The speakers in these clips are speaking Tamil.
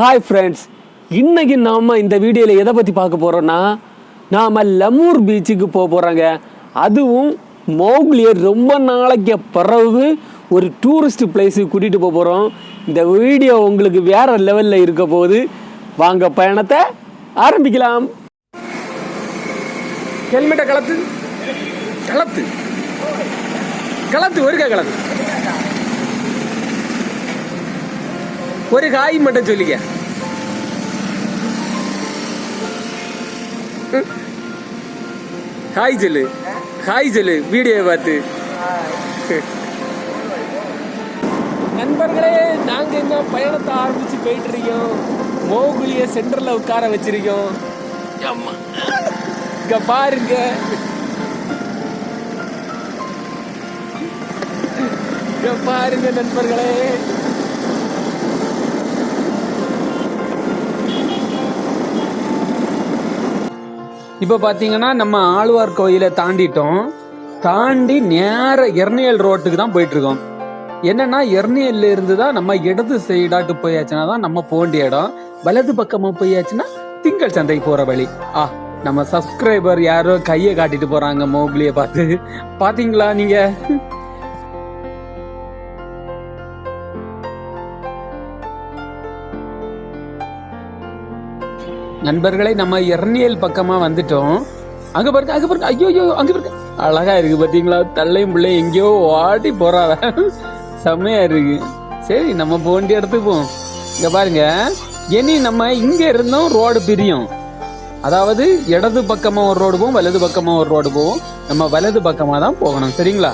ஹாய் ஃப்ரெண்ட்ஸ் இன்னைக்கு நாம் இந்த வீடியோவில் எதை பற்றி பார்க்க போகிறோன்னா நாம் லமூர் பீச்சுக்கு போக போகிறோங்க அதுவும் மோக்லியை ரொம்ப நாளைக்கு பிறகு ஒரு டூரிஸ்ட் பிளேஸுக்கு கூட்டிகிட்டு போக போகிறோம் இந்த வீடியோ உங்களுக்கு வேறு லெவலில் இருக்க போகுது. வாங்க பயணத்தை ஆரம்பிக்கலாம். ஹெல்மெட்டை கலத்து. கலத்து. கலத்து ஒருக்கா கலத்து. ஒரு காய் மட்டும் சொல்லிக்க. ஹாய் சொல்லு. ஹாய் சொல்லு வீடியோவை பார்த்து. நண்பர்களே நாங்க இந்த பயணத்தை ஆரம்பிச்சு போயிட்டு இருக்கோம் மோகுலிய சென்டர்ல உட்கார வச்சிருக்கோம். இங்க பாருங்க. இங்க பாருங்க நண்பர்களே. இப்போ பார்த்தீங்கன்னா நம்ம ஆழ்வார் கோயிலை தாண்டிட்டோம். தாண்டி நேர எர்னியல் ரோட்டுக்கு தான் போயிட்டுருக்கோம். என்னன்னா எர்னியல்ல இருந்து தான் நம்ம இடது சைடாட்டு போயாச்சுன்னா தான் நம்ம போண்டிய இடம். வலது பக்கமாக போயாச்சுன்னா திங்கள் சந்தைக்கு போகிற வழி. ஆ நம்ம சப்ஸ்கிரைபர் யாரோ கையை காட்டிட்டு போகிறாங்க மோக்லியை பார்த்து. பார்த்தீங்களா நீங்கள் நண்பர்களே நம்ம எர்னியல் பக்கமாக வந்துட்டோம். அங்கே பாருங்க அங்கே பாருங்க ஐயோ ஐயோ அங்கே பாருங்க. அழகா இருக்கு பார்த்தீங்களா தள்ளையும் பிள்ளையும் எங்கேயோ ஓடி போறாத செம்மையா இருக்கு. சரி நம்ம போக வேண்டிய இடத்துக்கு போவோம். இங்கே பாருங்க இனி நம்ம இங்கே இருந்தோம் ரோடு பிரியும். அதாவது இடது பக்கமாக ஒரு ரோடு போவோம் வலது பக்கமாக ஒரு ரோடு போவோம். நம்ம வலது பக்கமாக தான் போகணும் சரிங்களா?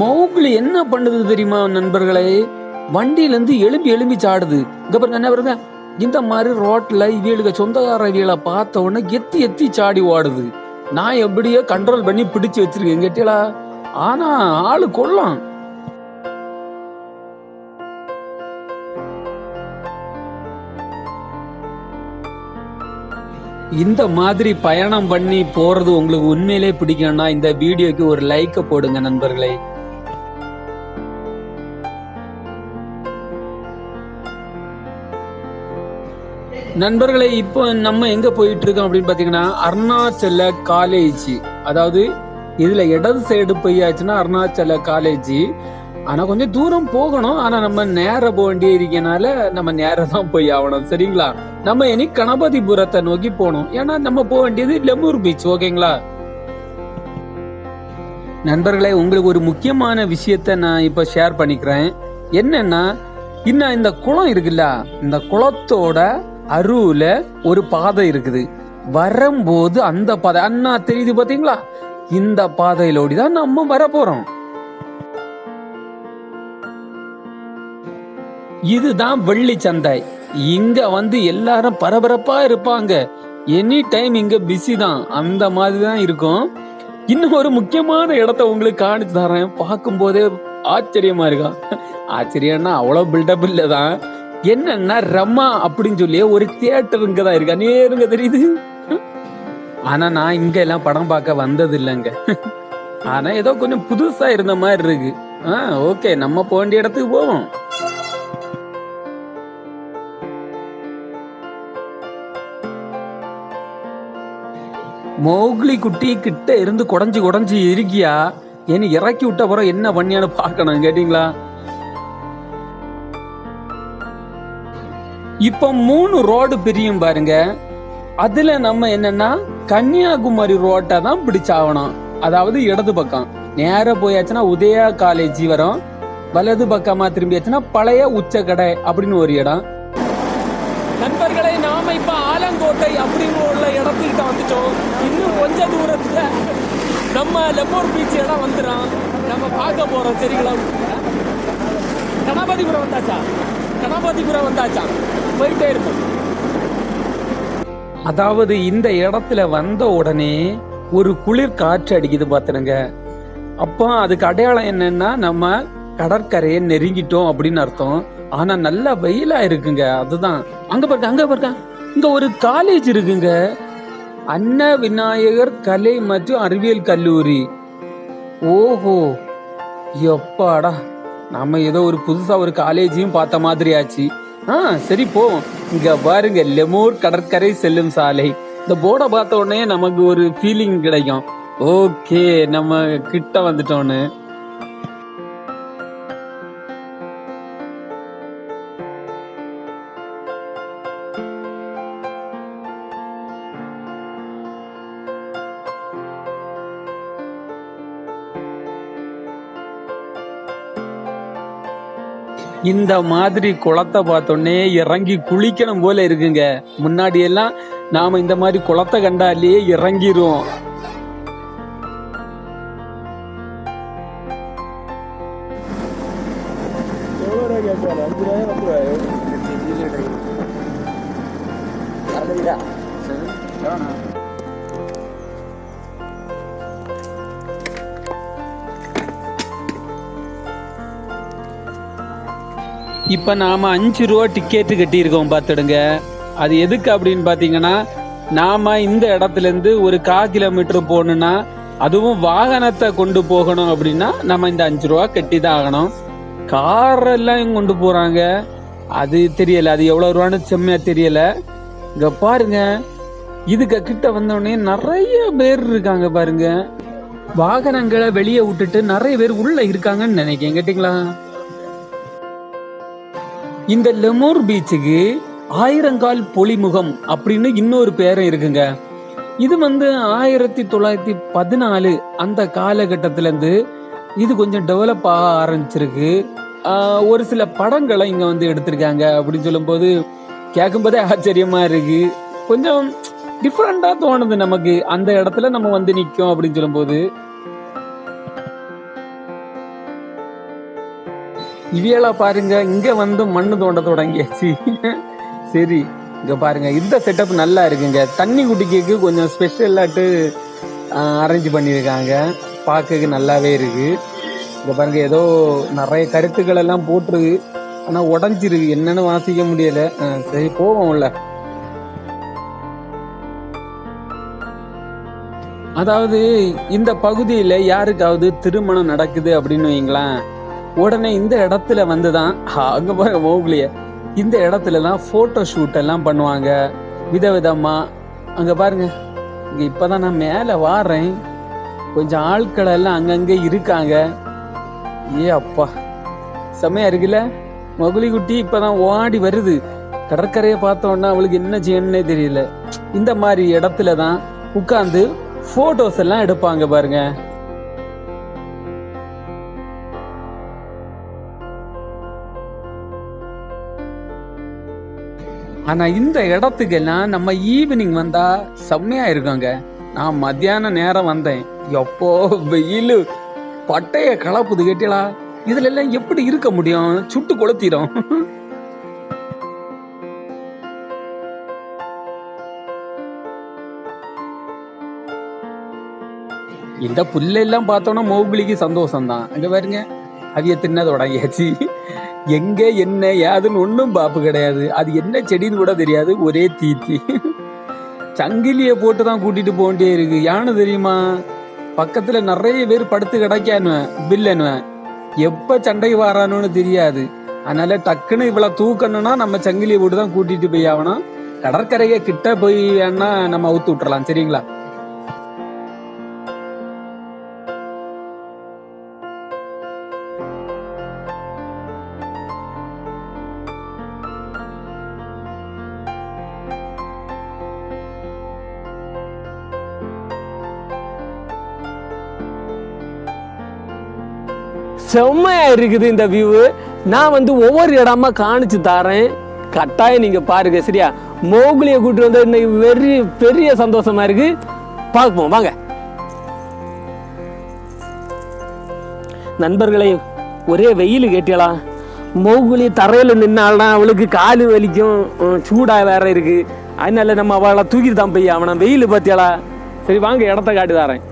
மௌக்லி என்ன பண்ணுது தெரியுமா நண்பர்களே? வண்டியிலேருந்து எலும்பி எலும்பி சாடுது. இங்கே பாருங்க என்ன பாருங்க இந்த மாதிரி ரோட்டில் இவியலுக்கு சொந்தக்கார இவியலை பார்த்த உடனே எத்தி எத்தி சாடி ஓடுது. நான் எப்படியோ கண்ட்ரோல் பண்ணி பிடிச்சு வச்சிருக்கேன் கேட்டீங்களா? ஆனா ஆளு கொள்ளாம் இந்த மாதிரி பயணம் பண்ணி போறது உங்களுக்கு உண்மையிலே பிடிக்கும்னா இந்த வீடியோக்கு ஒரு லைக்கை போடுங்க நண்பர்களே. நண்பர்களை இப்போ நம்ம எங்க போயிட்டு இருக்கோம் அப்படின்னு பாத்தீங்கன்னா அருணாச்சல காலேஜ் அதாவது இதுல இடது சைடு போயாச்சுன்னா அருணாச்சல காலேஜ் ஆனா கொஞ்சம் தூரம் போகணும். ஆனா நம்ம நேர போக வேண்டிய இருக்கனால நம்ம நேரம் தான் போய் ஆகணும். சரிங்களா? நம்ம இனி கணபதிபுரத்தை நோக்கி போகணும். ஏன்னா நம்ம போக வேண்டியது லெமூர் பீச் ஓகேங்களா? நண்பர்களே உங்களுக்கு ஒரு முக்கியமான விஷயத்த நான் இப்ப ஷேர் பண்ணிக்கிறேன். என்னன்னா இன்னும் இந்த குளம் இருக்குல்ல இந்த குளத்தோட அருவுல ஒரு பாதை இருக்குது. வரும்போது அந்த பாதை அண்ணா தெரியுது பாத்தீங்களா இந்த பாதையில ஓடிதான் நம்ம வர போறோம் இதுதான் வெள்ளி சந்தை. இங்க வந்து எல்லாரும் பரபரப்பா இருப்பாங்க. எனி டைம் இங்க பிஸி தான். அந்த மாதிரி தான் இருக்கும். இன்னும் ஒரு முக்கியமான இடத்த உங்களுக்கு காணிச்சு தரேன். பார்க்கும் போதே ஆச்சரியமா இருக்கா? ஆச்சரியம்னா அவ்வளவு பில்டப் இல்லதான் என்னன்னா ரம்மா அப்படின்னு சொல்லி ஒரு தியேட்டர் இங்க தான் இருக்கா. நேருங்க தெரியுது? ஆனா நான் இங்க எல்லாம் படம் பார்க்க வந்தது இல்லைங்க ஆனா ஏதோ கொஞ்சம் புதுசா இருந்த மாதிரி இருக்கு. ஆ ஓகே நம்ம போக வேண்டிய இடத்துக்கு போவோம். மோக்லி குட்டி கிட்ட இருந்து குடஞ்சி குடஞ்சி இருக்கியா? என்ன இறக்கி விட்ட அப்புறம் என்ன பண்ணியான்னு பார்க்கணும் கேட்டீங்களா? இப்போ மூணு ரோடு பிரியும் பாருங்க. அதுல நம்ம என்னன்னா கன்னியாகுமரி ரோட்டை தான் பிடிச்சாகணும். அதாவது இடது பக்கம். நேராக போயாச்சுன்னா உதயா காலேஜ் வரும் வலது பக்கமா திரும்பியாச்சுன்னா பழைய உச்சக்கடை அப்படின்னு ஒரு இடம். நண்பர்களை நாம இப்ப ஆலங்கோட்டை அப்படின்னு உள்ள இடத்துக்கிட்ட வந்துட்டோம். இன்னும் கொஞ்ச தூரத்துல நம்ம லெமோர் பீச் இடம் வந்துடும். நம்ம பார்க்க போறோம் சரிங்களா? கணபதிபுரம் வந்தாச்சா? கணபதிபுரம் வந்தாச்சா? போயிட்டே இருக்கும். அதாவது இந்த இடத்துல வந்த உடனே ஒரு குளிர் காற்று அடிக்குது பாத்துருங்க. அப்போ அதுக்கு அடையாளம் என்னன்னா நம்ம கடற்கரையை நெருங்கிட்டோம் அப்படின்னு அர்த்தம். ஆனா நல்லா வெயிலா இருக்குங்க அதுதான். அங்க பாருங்க அங்க பாருங்க. இங்க ஒரு காலேஜ் இருக்குங்க. அன்ன விநாயகர் கலை மற்றும் அறிவியல் கல்லூரி. ஓஹோ எப்பாடா. நம்ம ஏதோ ஒரு புதுசா ஒரு காலேஜையும் பார்த்த மாதிரி ஆச்சு. ஆ சரி போ. இங்க பாருங்க லெமோர் கடற்கரை செல்லும் சாலை. இந்த போர்டை பார்த்த உடனே நமக்கு ஒரு ஃபீலிங் கிடைக்கும். ஓகே நம்ம கிட்ட வந்துட்டோன்னு. இந்த மாதிரி குளத்தை பார்த்தோன்னே இறங்கி குளிக்கணும் போல இருக்குங்க. முன்னாடி எல்லாம் நாம இந்த மாதிரி குளத்தை கண்டாலே இறங்கிரும் இப்போ நாம் அஞ்சு ரூபா டிக்கெட்டு கட்டியிருக்கோம் பார்த்துடுங்க. அது எதுக்கு அப்படின்னு பார்த்தீங்கன்னா நாம் இந்த இடத்துலேருந்து ஒரு கா கிலோமீட்டர் போகணுன்னா அதுவும் வாகனத்தை கொண்டு போகணும் அப்படின்னா நம்ம இந்த அஞ்சு ரூபா கட்டி தான் ஆகணும். கார் எல்லாம் கொண்டு போகிறாங்க அது தெரியல. அது எவ்வளோ ரூபான்னு செம்மையாக தெரியல. இங்கே பாருங்க. இதுக்கு கிட்ட வந்தோடனே நிறைய பேர் இருக்காங்க பாருங்க. வாகனங்களை வெளியே விட்டுட்டு நிறைய பேர் உள்ள இருக்காங்கன்னு நினைக்கிறேன். கேட்டிங்களா? இந்த லெமோர் பீச்சுக்கு ஆயிரங்கால் பொலிமுகம் அப்படின்னு இன்னொரு பேரும் இருக்குங்க. இது வந்து ஆயிரத்தி தொள்ளாயிரத்தி பதினாலு அந்த காலகட்டத்திலேருந்து இது கொஞ்சம் டெவலப் ஆக ஆரம்பிச்சிருக்கு. ஒரு சில படங்களை இங்கே வந்து எடுத்திருக்காங்க அப்படின்னு சொல்லும்போது கேட்கும்போதே ஆச்சரியமாக இருக்கு. கொஞ்சம் டிஃப்ரெண்ட்டாக தோணுது நமக்கு. அந்த இடத்துல நம்ம வந்து நிற்கும் அப்படின்னு சொல்லும்போது இவியலா பாருங்க இங்க வந்து மண்ணு தோண்ட தொடங்கியாச்சு. சரி இங்க பாருங்க இந்த செட்டப் நல்லா இருக்குங்க. தண்ணி குடிக்கிறதுக்கு கொஞ்சம் ஸ்பெஷலாட்டு அரேஞ்ச் பண்ணியிருக்காங்க பார்க்கறதுக்கு நல்லாவே இருக்கு. இங்க பாருங்க ஏதோ நிறைய கருத்துக்கள் எல்லாம் போட்டிருக்கு. ஆனா உடஞ்சிருக்கு. என்னன்னு வாசிக்க முடியல. ஆ, சரி போவோம்ல. அதாவது இந்த பகுதியில் யாருக்காவது திருமணம் நடக்குது அப்படின்னு வைங்களேன் உடனே இந்த இடத்துல வந்து தான் அங்கே பாருங்க மோகுலிய. இந்த இடத்துலலாம் ஃபோட்டோ ஷூட் எல்லாம் பண்ணுவாங்க. விதவிதமாக அங்கே பாருங்க இப்போ தான் நான் மேலே வாடுறேன் கொஞ்சம் ஆட்கள் எல்லாம் அங்கங்கே இருக்காங்க. ஏ அப்பா. செம்மையா இருக்குல்ல? மகுலி குட்டி இப்போதான் ஓடி வருது. கடற்கரையை பார்த்தோன்னா அவளுக்கு என்ன செய்யணும்னே தெரியல. இந்த மாதிரி இடத்துல தான் உட்காந்து ஃபோட்டோஸ் எல்லாம் எடுப்பாங்க பாருங்க. ஆனா இந்த இடத்துக்கெல்லாம் நம்ம ஈவினிங் வந்தா செம்மையா இருக்குங்க. நான் மத்தியான நேரம் வந்தேன். எப்போ வெயில் பட்டைய கலப்புது கேட்டீங்களா இதுல எல்லாம் எப்படி இருக்க முடியும்? சுட்டு கொளுத்திடும். இந்த புல்லெல்லாம் பார்த்தோன்னா மோபிலிக்கு சந்தோஷம் தான் அங்க பாருங்க அவிய தின்ன தொடங்கியாச்சு எங்கே என்ன ஏதுன்னு ஒன்றும் பாப்பு கிடையாது. அது என்ன செடின்னு கூட தெரியாது ஒரே தீத்தி. சங்கிலியை போட்டு தான் கூட்டிட்டு போக இருக்கு. யானை தெரியுமா? பக்கத்துல நிறைய பேர் படுத்து கிடைக்கானுவேன் பில்லனுவேன் எப்ப சண்டைக்கு வாரானுன்னு தெரியாது. அதனால டக்குன்னு இவ்வளவு தூக்கணும்னா நம்ம சங்கிலியை போட்டு தான் கூட்டிட்டு போய் ஆகணும். கடற்கரையை கிட்ட போய் வேணா நம்ம அவுத்து விட்டுறலாம் சரிங்களா? செம்மையாக இருக்குது இந்த வியூ நான் வந்து ஒவ்வொரு இடமா காணிச்சு தரேன். கட்டாயம் நீங்கள் பாருங்க சரியா? மோகுலியை கூட்டு வந்து இன்னைக்கு வெறி பெரிய சந்தோஷமா இருக்கு. பார்ப்போம் வாங்க. நண்பர்களை ஒரே வெயில் கேட்டியலாம் மோகுலி தரையில் நின்னால்னா அவளுக்கு காலு வலிக்கும். சூடாக வேற இருக்கு. அதனால நம்ம அவளை தூக்கிட்டு தான் போய் அவனை வெயில் பார்த்தியாளா சரி வாங்க இடத்த காட்டி தரேன்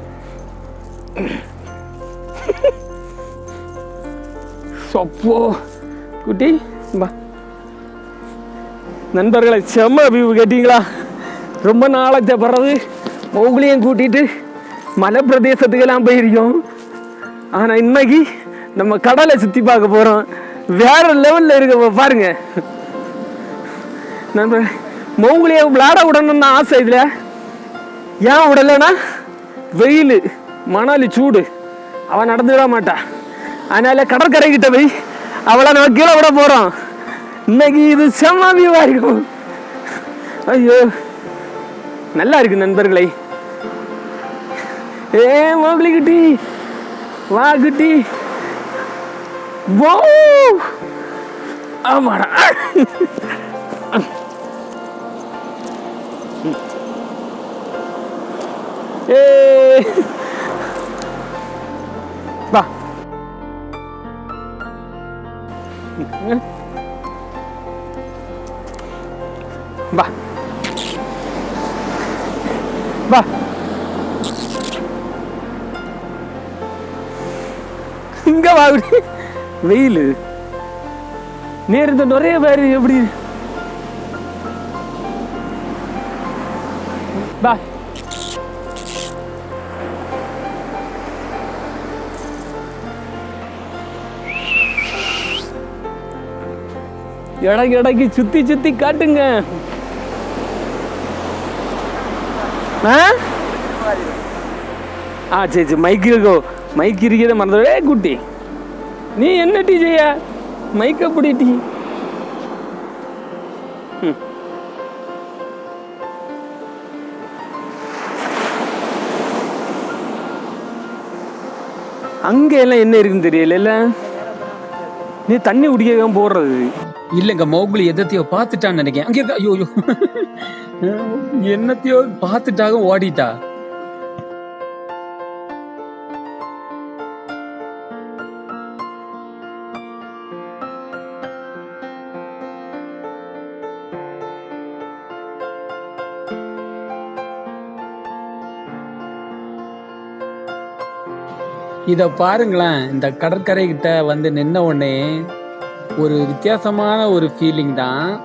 சொப்போ. குட்டி பா நண்பர்களை செம்ம வியூ கேட்டிங்களா? ரொம்ப நாளைக்கு பிறகு மோகுலியும் கூட்டிட்டு மலை பிரதேசத்துக்கெல்லாம் போயிருக்கோம். ஆனால் இன்னைக்கு நம்ம கடலை சுற்றி பார்க்க போகிறோம் வேற லெவலில் இருக்க பாருங்க. நண்பர் மோகுலியை விளையாட விடணும்னு ஆசை இதில். ஏன் விடலைன்னா வெயில் மணாலி சூடு. அவன் நடந்து விட மாட்டா. அதனால கடற்கரை கிட்ட போய் அவளை நம்ம கீழே விட போறோம். இன்னைக்கு இது செம்ம இருக்கும். ஐயோ. நல்லா இருக்கு நண்பர்களை. ஏ மோகலி குட்டி. வா குட்டி. வோ. ஆமாடா. ஏ வா. வா. இங்க வா. வெயில். நேர்ந்த நிறைய பேர் எப்படி இடைக்கு இடைக்கு சுத்தி சுத்தி காட்டுங்க. ஆ? ஆ சரி சரி. மைக் இருக்கோ? மைக் இருக்கிறத மறந்துடவே குட்டி. நீ என்ன டீ செய்ய? மைக் அப்படி டீ? அங்கே எல்லாம் என்ன இருக்குன்னு தெரியல நீ தண்ணி குடிக்க போடுறது இல்லைங்க மௌகுலி எதத்தையோ பார்த்துட்டான்னு நினைக்கிறேன். அங்கே ஐயோ ஐயோ. என்னத்தையோ பார்த்துட்டாக ஓடிட்டா. இத பாருங்களேன் இந்த கடற்கரை கிட்ட வந்து நின்ன உடனே ஒரு வித்தியாசமான ஒரு ஃபீலிங் தான்.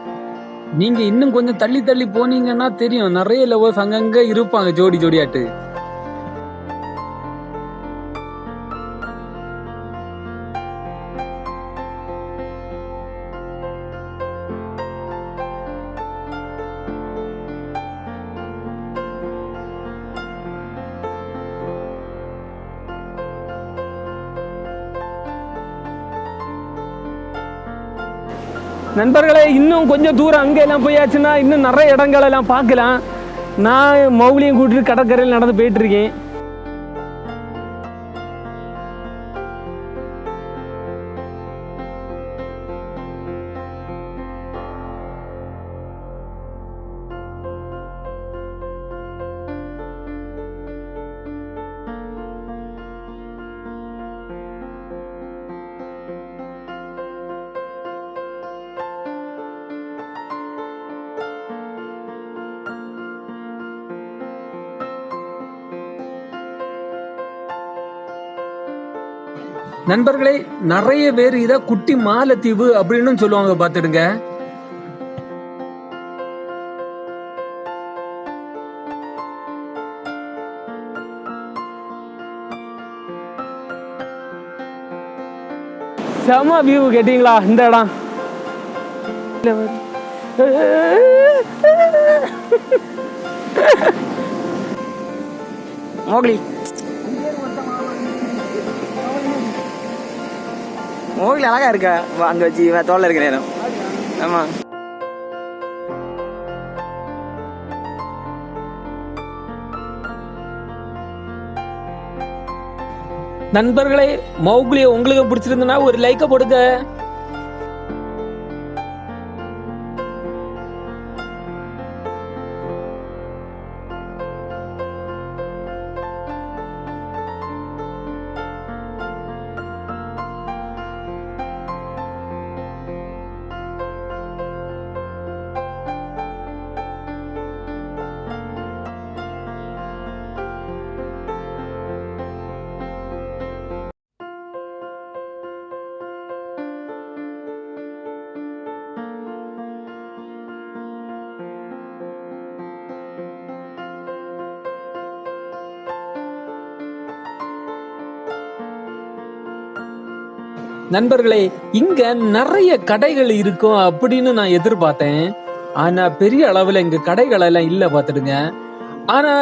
நீங்க இன்னும் கொஞ்சம் தள்ளி தள்ளி போனீங்கன்னா தெரியும். நிறைய லவர்ஸ் அங்கங்க இருப்பாங்க ஜோடி ஜோடியாட்டு. நண்பர்களே இன்னும் கொஞ்சம் தூரம் அங்கே எல்லாம் போயாச்சுன்னா இன்னும் நிறைய இடங்கள் எல்லாம் பார்க்கலாம். நான் மௌலியும் கூட்டிட்டு கடற்கரையில் நடந்து போயிட்டுருக்கேன் நண்பர்களே நிறைய பேர் இத குட்டி மாலத்தீவு அப்படின்னு சொல்லுவாங்க பாத்துடுங்க செம வியூ கேட்டிங்களா இந்த இடம். மோக்லி மூவில அழகா இருக்கா? வா, அங்க வச்சு தோல்ல இருக்கிற நேரம் ஆமா. நண்பர்களே மௌகுலிய உங்களுக்கு பிடிச்சிருந்தனா ஒரு லைக்கை போடுங்க. நண்பர்களே இங்க நிறைய கடைகள் இருக்கும் அப்படின்னு நான் எதிர்பார்த்தேன். ஆனா பெரிய அளவுல இங்க கடைகள் எல்லாம் இல்ல பாத்துடுங்க ஆனா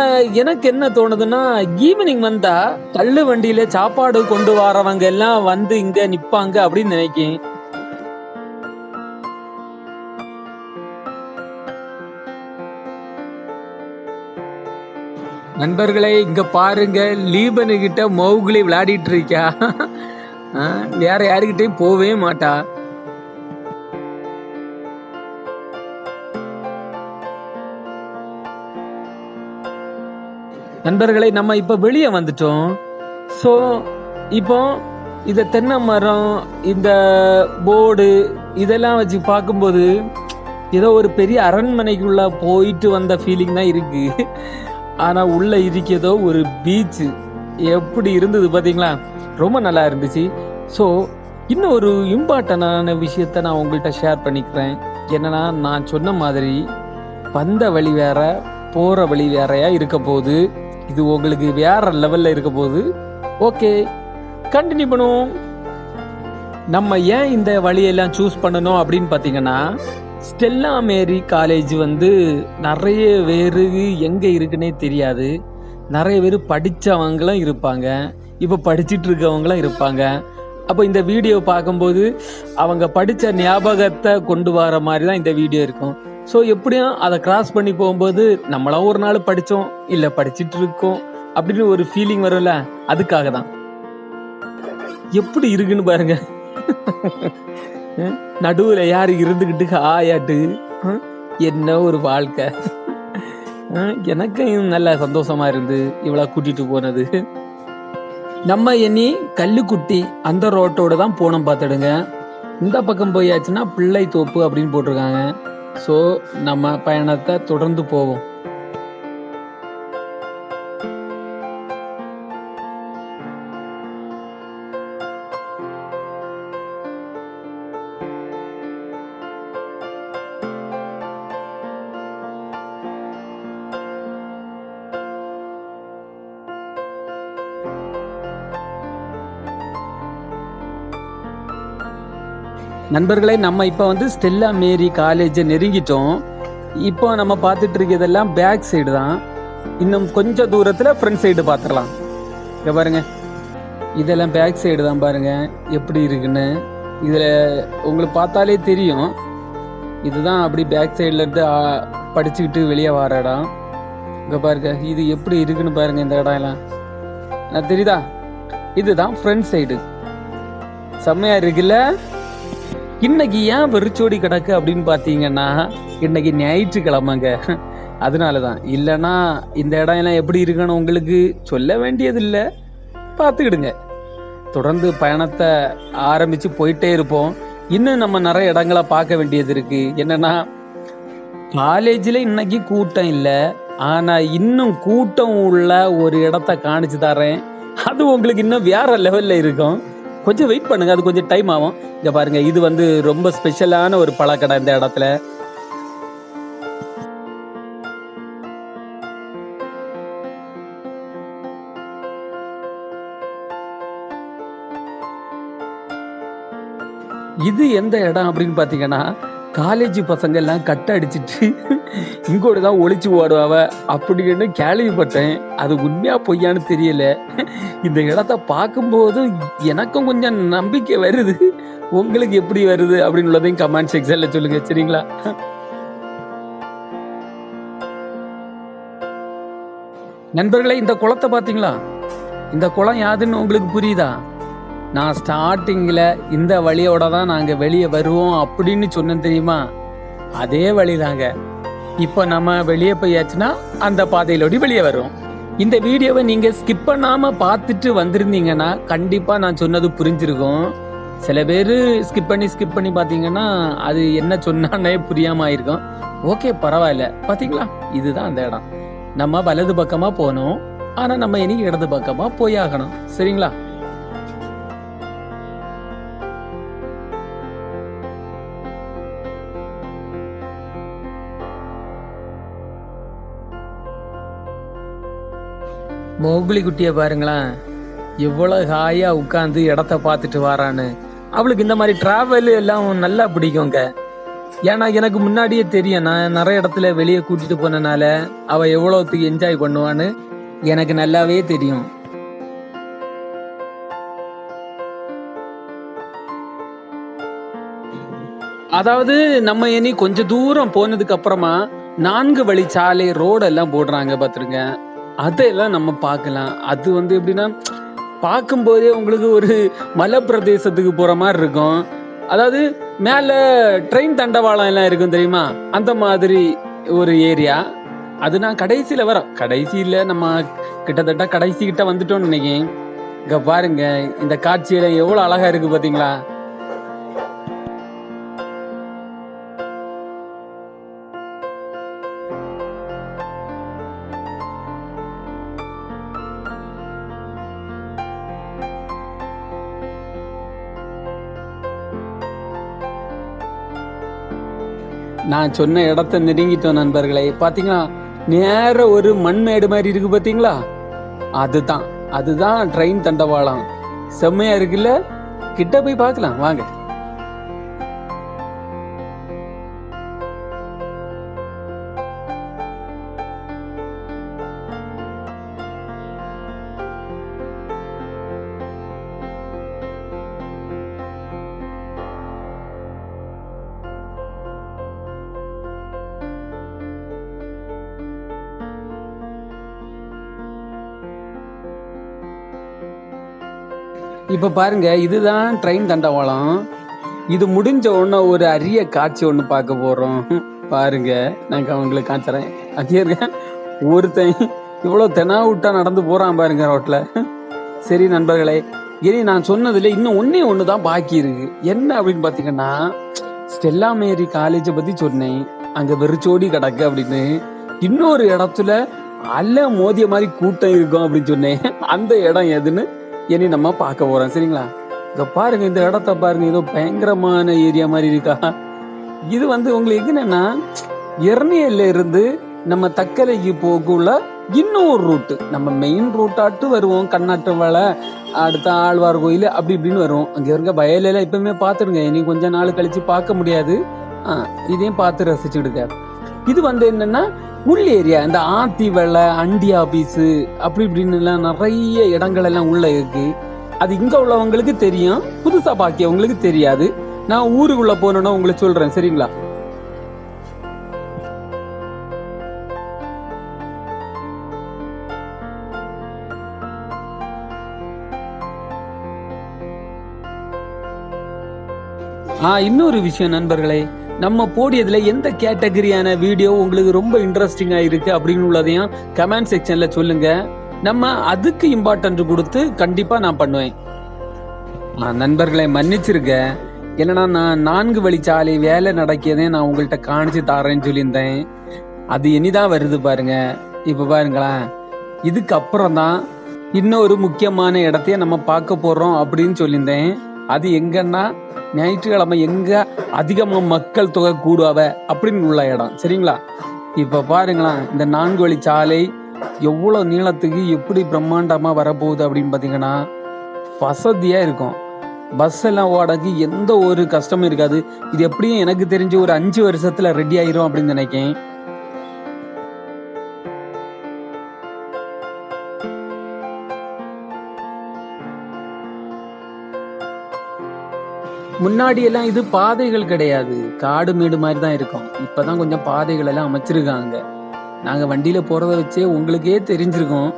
எனக்கு என்ன தோணுதுன்னா ஈவினிங் வந்தா தள்ளு வண்டியில சாப்பாடு கொண்டு வரவங்க எல்லாம் வந்து இங்க நிப்பாங்க அப்படின்னு நினைக்கேன். நண்பர்களே இங்க பாருங்க லீபனு கிட்ட மௌகுலி விளையாடிட்டு இருக்கா. வேற யாருக்கிட்டையும் போவே மாட்டா. நண்பர்களை நம்ம இப்ப வெளியே வந்துட்டோம். ஸோ இப்போ இந்த தென்னை மரம் இந்த போர்டு இதெல்லாம் வச்சு பார்க்கும்போது ஏதோ ஒரு பெரிய அரண்மனைக்குள்ள போயிட்டு வந்த ஃபீலிங் தான் இருக்கு. ஆனால் உள்ள இருக்கிறதோ ஒரு பீச்சு எப்படி இருந்தது பார்த்தீங்களா ரொம்ப நல்லா இருந்துச்சு. ஸோ இன்னும் ஒரு இம்பார்ட்டண்டான விஷயத்த நான் உங்கள்கிட்ட ஷேர் பண்ணிக்கிறேன். என்னன்னா நான் சொன்ன மாதிரி வந்த வழி வேற போகிற வழி வேறையா இருக்க போகுது. இது உங்களுக்கு வேற லெவலில் இருக்க போகுது. ஓகே கண்டினியூ பண்ணுவோம். நம்ம ஏன் இந்த வழியெல்லாம் சூஸ் பண்ணணும் அப்படின்னு பார்த்தீங்கன்னா ஸ்டெல்லா மேரி காலேஜ் வந்து நிறைய பேர் எங்கே இருக்குன்னே தெரியாது. நிறைய பேர் படித்தவங்களும் இருப்பாங்க. இப்போ படிச்சுட்டு இருக்கவங்களும் இருப்பாங்க. அப்போ இந்த வீடியோ பார்க்கும்போது அவங்க படித்த ஞாபகத்தை கொண்டு வர மாதிரி தான் இந்த வீடியோ இருக்கும். ஸோ எப்படியும் அதை கிராஸ் பண்ணி போகும்போது நம்மளா ஒரு நாள் படித்தோம் இல்லை படிச்சுட்டு இருக்கோம் அப்படின்னு ஒரு ஃபீலிங் வரும்ல அதுக்காக தான். எப்படி இருக்குன்னு பாருங்க. நடுவில் யார் இருந்துக்கிட்டு ஆயாட்டு? என்ன ஒரு வாழ்க்கை? எனக்கும் நல்ல சந்தோஷமா இருந்து இவ்வளோ கூட்டிகிட்டு போனது. நம்ம இனி கல்லுக்குட்டி அந்த ரோட்டோட தான் போனோம் பார்த்துடுங்க. இந்த பக்கம் போயாச்சுன்னா பிள்ளை தோப்பு அப்படின்னு போட்டிருக்காங்க. ஸோ நம்ம பயணத்தை தொடர்ந்து போவோம். நண்பர்களே நம்ம இப்போ வந்து ஸ்டெல்லா மேரி காலேஜை நெருங்கிட்டோம். இப்போ நம்ம பார்த்துட்டு இருக்கிறதெல்லாம் பேக் சைடு தான். இன்னும் கொஞ்சம் தூரத்தில் ஃப்ரண்ட் சைடு பார்த்துடலாம். இங்கே பாருங்க. இதெல்லாம் பேக் சைடு தான் பாருங்க. எப்படி இருக்குன்னு. இதில் உங்களுக்கு பார்த்தாலே தெரியும். இதுதான் அப்படி பேக் சைடில் இருந்து படிச்சுக்கிட்டு வெளியே வர இடம். இங்கே பாருங்க. இது எப்படி இருக்குன்னு பாருங்க இந்த இடம் எல்லாம். நான் தெரியுதா? இதுதான் ஃப்ரண்ட் சைடு செம்மையா இருக்குல்ல? இன்னைக்கு ஏன் வெறிச்சோடி கிடக்கு அப்படின்னு பார்த்தீங்கன்னா இன்னைக்கு ஞாயிற்றுக்கிழமைங்க. அதனால தான் இல்லைன்னா இந்த இடம் எல்லாம் எப்படி இருக்குன்னு உங்களுக்கு? சொல்ல வேண்டியதில்லை. பார்த்துக்கிடுங்க. தொடர்ந்து பயணத்தை ஆரம்பித்து போயிட்டே இருப்போம். இன்னும் நம்ம நிறைய இடங்களை பார்க்க வேண்டியது இருக்கு. என்னன்னா காலேஜில் இன்னைக்கு கூட்டம் இல்லை. ஆனால் இன்னும் கூட்டம் உள்ள ஒரு இடத்த காணிச்சு தரேன் அது உங்களுக்கு இன்னும் வேற லெவலில் இருக்கும். கொஞ்சம் வெயிட் பண்ணுங்க. அது கொஞ்சம் டைம் ஆகும். இங்க பாருங்க இது வந்து ரொம்ப ஸ்பெஷலான ஒரு பழக்கடை இந்த இடத்துல. இது எந்த இடம் அப்படின்னு பார்த்தீங்கன்னா காலேஜ் பசங்க எல்லாம் கட் அடிச்சிட்டு இங்கோடு தான் ஒழிச்சு ஓடுவாவ அப்படின்னு கேள்விப்பட்டேன். அது உண்மையா பொய்யான்னு தெரியல. இந்த இடத்த பார்க்கும்போது எனக்கும் கொஞ்சம் நம்பிக்கை வருது. உங்களுக்கு எப்படி வருது அப்படின்னு உள்ளதையும் கமெண்ட் செக்ஷன்ல சொல்லுங்க சரிங்களா? நண்பர்களே இந்த குளத்தை பார்த்தீங்களா? இந்த குளம் யாதுன்னு உங்களுக்கு புரியுதா? நான் ஸ்டார்டிங்கில் இந்த வழியோட தான் நாங்கள் வெளியே வருவோம் அப்படின்னு சொன்னேன் தெரியுமா? அதே வழிதாங்க. இப்போ நம்ம வெளியே போயாச்சுன்னா அந்த பாதையிலோடி வெளியே வருவோம். இந்த வீடியோவை நீங்கள் ஸ்கிப் பண்ணாமல் பார்த்துட்டு வந்திருந்தீங்கன்னா கண்டிப்பாக நான் சொன்னது புரிஞ்சிருக்கும். சில பேர் ஸ்கிப் பண்ணி ஸ்கிப் பண்ணி பார்த்தீங்கன்னா அது என்ன சொன்னானே புரியாமல் ஆயிருக்கும். ஓகே பரவாயில்ல. பார்த்தீங்களா? இதுதான் அந்த இடம். நம்ம வலது பக்கமாக போகணும். ஆனால் நம்ம இனி இடது பக்கமாக போயாகணும். சரிங்களா? மோகுலி குட்டியை பாருங்களேன். எவ்வளோ ஹாயாக உட்காந்து இடத்த பார்த்துட்டு வரான்னு. அவளுக்கு இந்த மாதிரி ட்ராவல் எல்லாம் நல்லா பிடிக்குங்க ஏன்னா எனக்கு முன்னாடியே தெரியும் நான் நிறைய இடத்துல வெளியே கூட்டிட்டு போனனால அவ எவ்வளோத்துக்கு என்ஜாய் பண்ணுவான்னு. எனக்கு நல்லாவே தெரியும். அதாவது நம்ம இனி கொஞ்ச தூரம் போனதுக்கு அப்புறமா நான்கு வழி சாலை ரோடெல்லாம் போடுறாங்க பார்த்துருங்க. அதையெல்லாம் நம்ம பார்க்கலாம். அது வந்து எப்படின்னா பார்க்கும்போதே உங்களுக்கு ஒரு மலை பிரதேசத்துக்கு போகிற மாதிரி இருக்கும். அதாவது மேலே ட்ரெயின் தண்டவாளம் எல்லாம் இருக்கும் தெரியுமா? அந்த மாதிரி ஒரு ஏரியா அது நான் கடைசியில் வரோம் கடைசியில் நம்ம கிட்டத்தட்ட கடைசி கிட்ட வந்துட்டோம்னு நினைக்கிறேன். இங்கே பாருங்க இந்த காட்சியில் எவ்வளோ அழகாக இருக்குது பார்த்தீங்களா நான் சொன்ன இடத்த நெருங்கிட்டோம் நண்பர்களே. பாத்தீங்களா? நேர ஒரு மண்மேடு மாதிரி இருக்கு பாத்தீங்களா? அதுதான். அதுதான் ட்ரெயின் தண்டவாளம். செம்மையா இருக்குல்ல? கிட்ட போய் பார்க்கலாம். வாங்க. இப்போ பாருங்க இதுதான் ட்ரெயின் தண்டவாளம். இது முடிஞ்ச உடனே ஒரு அரிய காட்சி ஒன்று பார்க்க போகிறோம் பாருங்க நான் அவங்களுக்கு காய்ச்சறேன் அங்கே இருக்கேன் ஒருத்தன் இவ்வளோ தெனாவுட்டா நடந்து போகிறான் பாருங்க ரோட்டில் சரி நண்பர்களே இனி நான் சொன்னதில் இன்னும் ஒன்றே ஒன்று தான் பாக்கி இருக்கு. என்ன அப்படின்னு பார்த்தீங்கன்னா ஸ்டெல்லா மேரி காலேஜை பற்றி சொன்னேன். அங்கே வெறிச்சோடி கிடக்கு அப்படின்னு. இன்னொரு இடத்துல அல்ல மோதிய மாதிரி கூட்டம் இருக்கும் அப்படின்னு சொன்னேன். அந்த இடம் எதுன்னு இனி நம்ம பார்க்க போறோம் சரிங்களா? இங்க பாருங்க இந்த இடத்த பாருங்க ஏதோ பயங்கரமான ஏரியா மாதிரி இருக்கா? இது வந்து உங்களுக்கு என்னன்னா எர்னியல்ல இருந்து நம்ம தக்கலைக்கு போகுள்ள இன்னொரு ரூட்டு நம்ம மெயின் ரூட்டாட்டு வருவோம் கண்ணாட்டு வலை அடுத்த ஆழ்வார் கோயில் அப்படி இப்படின்னு வருவோம். அங்கே இருக்க வயலெல்லாம் எப்பவுமே பார்த்துருங்க இனி கொஞ்ச நாள் கழிச்சு பார்க்க முடியாது. ஆ, இதையும் பார்த்து ரசிச்சுடுங்க இது வந்து என்னன்னா உள் ஏரியா இந்த ஆத்தி வேலை அண்டி ஆபீஸ் அப்படி இப்படின்னு எல்லாம் நிறைய இடங்கள் எல்லாம் உள்ள இருக்கு. அது இங்க உள்ளவங்களுக்கு தெரியும் புதுசா பாக்கியவங்களுக்கு தெரியாது. நான் ஊருக்குள்ள போனோன்னா உங்களுக்கு சொல்றேன் சரிங்களா? ஆ இன்னொரு விஷயம் நண்பர்களே. நம்ம போடியதுல எந்த கேட்டகரியான வீடியோ உங்களுக்கு ரொம்ப இன்ட்ரெஸ்டிங்கா இருக்கு அப்படின்னு உள்ளதையும் கமெண்ட் செக்ஷன்ல சொல்லுங்க. நம்ம அதுக்கு இம்பார்ட்டன்ட் கொடுத்து கண்டிப்பா நான் பண்ணுவேன். நண்பர்களை மன்னிச்சிருக்க என்னன்னா நான் நான்கு வழிச்சாலை வேலை நடக்கியதே நான் உங்கள்கிட்ட காணிச்சு தாரேன்னு சொல்லியிருந்தேன். அது இனிதான் வருது பாருங்க. இப்ப பாருங்களேன். இதுக்கப்புறம் தான் இன்னொரு முக்கியமான இடத்தைய நம்ம பார்க்க போறோம் அப்படின்னு சொல்லியிருந்தேன். அது எங்கன்னா ஞாயிற்றுக்கிழமை எங்க அதிகமா மக்கள் தொகை கூடுவாவ? அப்படின்னு உள்ள இடம். சரிங்களா? இப்ப பாருங்களேன் இந்த நான்கு வழி சாலை எவ்வளவு நீளத்துக்கு எப்படி பிரம்மாண்டமா வரப்போகுது அப்படின்னு பாத்தீங்கன்னா வசதியா இருக்கும். பஸ் எல்லாம் ஓடக்கு எந்த ஒரு கஷ்டமும் இருக்காது. இது எப்படியும் எனக்கு தெரிஞ்சு ஒரு அஞ்சு வருஷத்துல ரெடி ஆயிரும் அப்படின்னு நினைக்கேன் முன்னாடி எல்லாம் இது பாதைகள் கிடையாது. காடு மேடு மாதிரி தான் இருக்கும். இப்பதான் கொஞ்சம் பாதைகள் எல்லாம் அமைச்சிருக்காங்க. நாங்க வண்டியில போறத வச்சே உங்களுக்கே தெரிஞ்சிருக்கோம்.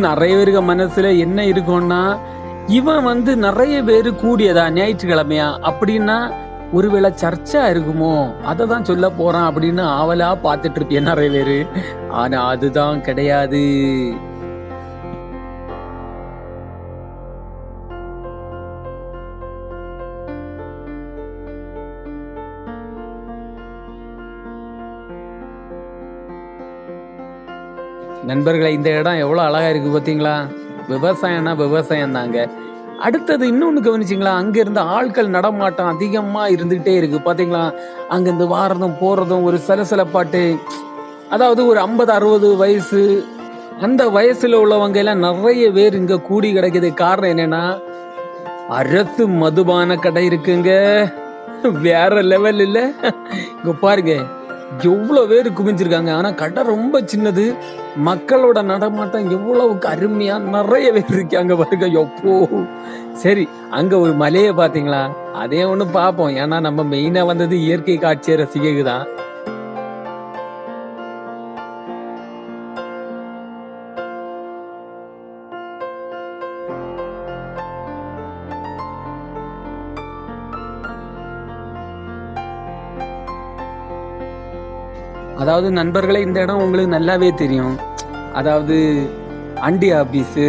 நிறைய பேருக்கு மனசுல என்ன இருக்கும்னா இவன் வந்து நிறைய பேர் கூடியதா ஞாயிற்றுக்கிழமையா? அப்படின்னா ஒருவேளை சர்ச்சா இருக்குமோ? அதை தான் சொல்ல போறான் அப்படின்னு ஆவலா பார்த்துட்டு இருப்பேன் நிறைய பேரு. ஆனா அதுதான் கிடையாது. நண்பர்களே இந்த இடம் எவ்வளோ அழகா இருக்கு பார்த்தீங்களா விவசாயம்னா விவசாயம் தாங்க அடுத்தது இன்னொன்று கவனிச்சிங்களா? அங்கேருந்து ஆட்கள் நடமாட்டம் அதிகமாக இருந்துகிட்டே இருக்கு பார்த்தீங்களா அங்கேருந்து வாரதும் போகிறதும் ஒரு சலசலப்பாட்டு. அதாவது ஒரு ஐம்பது அறுபது வயசு அந்த வயசில் உள்ளவங்க எல்லாம் நிறைய பேர் இங்கே கூடி கிடைக்குது. காரணம் என்னன்னா அரசு மதுபான கடை இருக்குங்க. வேற லெவல் இல்லை. இங்கே பாருங்க. எவ்வளோ பேர் குவிஞ்சிருக்காங்க. ஆனால் கடை ரொம்ப சின்னது. மக்களோட நடமாட்டம் எவ்வளவுக்கு அருமையா நிறைய பேர் இருக்காங்க பாருங்க. எப்போ சரி அங்க ஒரு மலையை பாத்தீங்களா அதே ஒன்று பார்ப்போம். ஏன்னா நம்ம மெயினா வந்தது இயற்கை காட்சியை ரசிக்க தான் அதாவது நண்பர்களே இந்த இடம் உங்களுக்கு நல்லாவே தெரியும். அதாவது அண்டி ஆபீஸு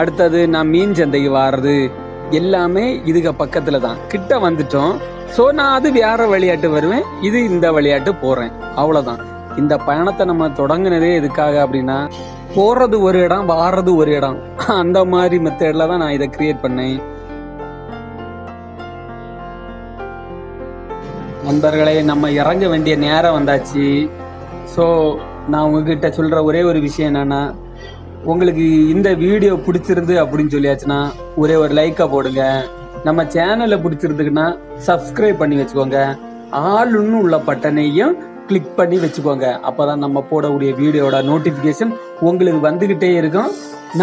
அடுத்தது நான் மீன் சந்தைக்கு வாடுறது எல்லாமே இதுக்கு பக்கத்தில் தான். கிட்ட வந்துட்டோம். ஸோ நான் அது வேற விளையாட்டு வருவேன். இது இந்த விளையாட்டு போகிறேன் அவ்வளோதான் இந்த பயணத்தை நம்ம தொடங்கினதே எதுக்காக அப்படின்னா போறது ஒரு இடம் வாடுறது ஒரு இடம். அந்த மாதிரி மெத்தடில் தான் நான் இதை கிரியேட் பண்ணேன். நண்பர்களே நம்ம இறங்க வேண்டிய நேரம் வந்தாச்சு. ஸோ நான் உங்ககிட்ட சொல்கிற ஒரே ஒரு விஷயம் என்னென்னா உங்களுக்கு இந்த வீடியோ பிடிச்சிருந்து அப்படின்னு சொல்லியாச்சுன்னா ஒரே ஒரு லைக்கை போடுங்க. நம்ம சேனலை பிடிச்சிருந்துக்குன்னா சப்ஸ்கிரைப் பண்ணி வச்சுக்கோங்க. ஆளுன்னு உள்ள பட்டனையும் கிளிக் பண்ணி வச்சுக்கோங்க. அப்போ தான் நம்ம போடக்கூடிய வீடியோட நோட்டிஃபிகேஷன் உங்களுக்கு வந்துக்கிட்டே இருக்கும்.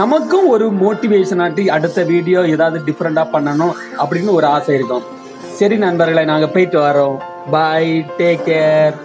நமக்கும் ஒரு மோட்டிவேஷன் ஆட்டி அடுத்த வீடியோ ஏதாவது டிஃப்ரெண்ட்டாக பண்ணணும் அப்படின்னு ஒரு ஆசை இருக்கும். சரி நண்பர்களை நாங்கள் போயிட்டு வரோம் பாய் டேக் கேர்